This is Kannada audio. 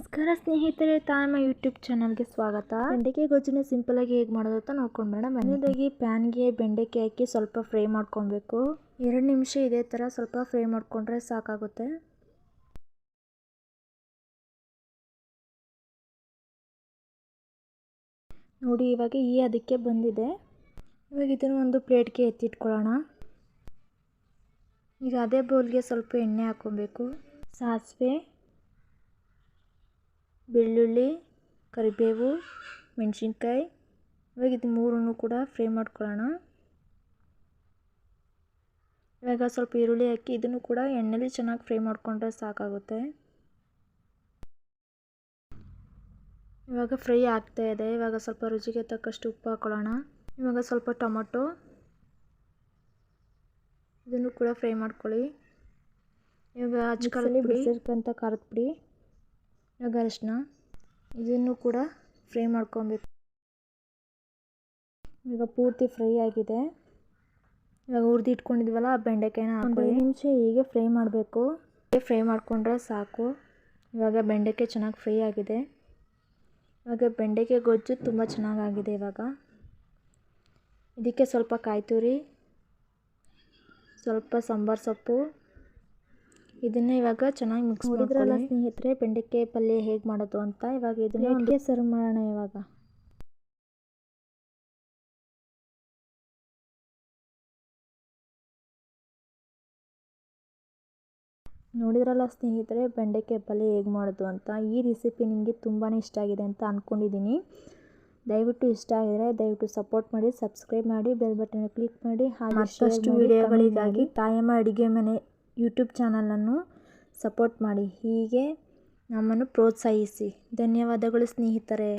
ನಮಸ್ಕಾರ ಸ್ನೇಹಿತರೆ ತಾಯಮ್ಮ ಯೂಟ್ಯೂಬ್ ಚಾನಲ್ಗೆ ಸ್ವಾಗತ. ಬೆಂಡೆಕಾಯಿ ಗೊಜ್ಜಿನ ಸಿಂಪಲ್ ಆಗಿ ಹೇಗೆ ಮಾಡೋದು ಅಂತ ನೋಡ್ಕೊಂಡು ಮೇಡಮ್ ಮನೆಯದಾಗಿ ಪ್ಯಾನ್ಗೆ ಬೆಂಡೆಕಾಯಿ ಹಾಕಿ ಸ್ವಲ್ಪ ಫ್ರೈ ಮಾಡ್ಕೊಬೇಕು. ಎರಡು ನಿಮಿಷ ಇದೇ ಥರ ಸ್ವಲ್ಪ ಫ್ರೈ ಮಾಡಿಕೊಂಡ್ರೆ ಸಾಕಾಗುತ್ತೆ. ನೋಡಿ ಇವಾಗ ಈ ಅದಕ್ಕೆ ಬಂದಿದೆ. ಇವಾಗ ಇದನ್ನು ಒಂದು ಪ್ಲೇಟ್ಗೆ ಎತ್ತಿಟ್ಕೊಳ್ಳೋಣ. ಈಗ ಅದೇ ಬೌಲ್ಗೆ ಸ್ವಲ್ಪ ಎಣ್ಣೆ ಹಾಕ್ಕೊಬೇಕು. ಸಾಸಿವೆ ಬೆಳ್ಳುಳ್ಳಿ, ಕರಿಬೇವು, ಮೆಣಸಿನ್ಕಾಯಿ, ಇವಾಗ ಇದು ಮೂರನ್ನು ಕೂಡ ಫ್ರೈ ಮಾಡ್ಕೊಳ್ಳೋಣ. ಇವಾಗ ಸ್ವಲ್ಪ ಈರುಳ್ಳಿ ಹಾಕಿ ಇದನ್ನು ಕೂಡ ಎಣ್ಣೆಲಿ ಚೆನ್ನಾಗಿ ಫ್ರೈ ಮಾಡಿಕೊಂಡ್ರೆ ಸಾಕಾಗುತ್ತೆ. ಇವಾಗ ಫ್ರೈ ಆಗ್ತಾ ಇದೆ. ಇವಾಗ ಸ್ವಲ್ಪ ರುಚಿಗೆ ತಕ್ಕಷ್ಟು ಉಪ್ಪು ಹಾಕೊಳ್ಳೋಣ. ಇವಾಗ ಸ್ವಲ್ಪ ಟೊಮೊಟೊ. ಇದನ್ನು ಕೂಡ ಫ್ರೈ ಮಾಡ್ಕೊಳ್ಳಿ. ಇವಾಗ ಅಜ್ಕಾಲಲ್ಲಿ ಬಿಡಿಸಿರ್ತಕ್ಕಂಥ ಖಾರದ ಪುಡಿ. ಇವಾಗ ಅರಿಶಿನ ಇದನ್ನು ಕೂಡ ಫ್ರೈ ಮಾಡ್ಕೊಬೇಕು. ಈಗ ಪೂರ್ತಿ ಫ್ರೈ ಆಗಿದೆ. ಇವಾಗ ಹುರ್ದು ಇಟ್ಕೊಂಡಿದ್ವಲ್ಲ ಆ ಬೆಂಡೆಕಾಯಿನ ಐದು ನಿಮಿಷ ಹೀಗೆ ಫ್ರೈ ಮಾಡಬೇಕು. ಫ್ರೈ ಮಾಡಿಕೊಂಡ್ರೆ ಸಾಕು. ಇವಾಗ ಬೆಂಡೆಕಾಯಿ ಚೆನ್ನಾಗಿ ಫ್ರೈ ಆಗಿದೆ. ಇವಾಗ ಬೆಂಡೆಕಾಯಿ ಗೊಜ್ಜು ತುಂಬ ಚೆನ್ನಾಗಾಗಿದೆ ಇವಾಗ. ಇದಕ್ಕೆ ಸ್ವಲ್ಪ ಕಾಯಿ ತುರಿ ಸ್ವಲ್ಪ ಸಾಂಬಾರು ಸೊಪ್ಪು. ಇದನ್ನ ಇವಾಗ ಚೆನ್ನಾಗಿ ಮಿಕ್ಸ್ ಮಾಡಿದ್ರಲ್ಲ ಸ್ನೇಹಿತರೆ ಬೆಂಡೆಕಾಯಿ ಪಲ್ಯ ಹೇಗೆ ಮಾಡೋದು ಅಂತ ಇವಾಗ ಇದನ್ನ ಸರ್ವ್ ಮಾಡೋಣ ಇವಾಗ. ನೋಡಿದ್ರಲ್ಲ ಸ್ನೇಹಿತರೆ ಬೆಂಡೆಕಾಯಿ ಪಲ್ಯ ಹೇಗೆ ಮಾಡೋದು ಅಂತ. ಈ ರೆಸಿಪಿ ನಿಮಗೆ ತುಂಬಾ ಇಷ್ಟ ಆಗಿದೆ ಅಂತ ಅಂದ್ಕೊಂಡಿದ್ದೀನಿ ದಯವಿಟ್ಟು ಇಷ್ಟ ಆಗಿದ್ರೆ ದಯವಿಟ್ಟು ಸಪೋರ್ಟ್ ಮಾಡಿ ಸಬ್ಸ್ಕ್ರೈಬ್ ಮಾಡಿ ಬೆಲ್ ಬಟನ್ ಕ್ಲಿಕ್ ಮಾಡಿ ಹಾಗೆ ಮತ್ತಷ್ಟು ವಿಡಿಯೋಗಳಿಗಾಗಿ ತಾಯಮ್ಮ ಅಡುಗೆ ಮನೆ ಯೂಟ್ಯೂಬ್ ಚಾನಲನ್ನು ಸಪೋರ್ಟ್ ಮಾಡಿ ಹೀಗೆ ನಮ್ಮನ್ನು ಪ್ರೋತ್ಸಾಹಿಸಿ. ಧನ್ಯವಾದಗಳು ಸ್ನೇಹಿತರೆ.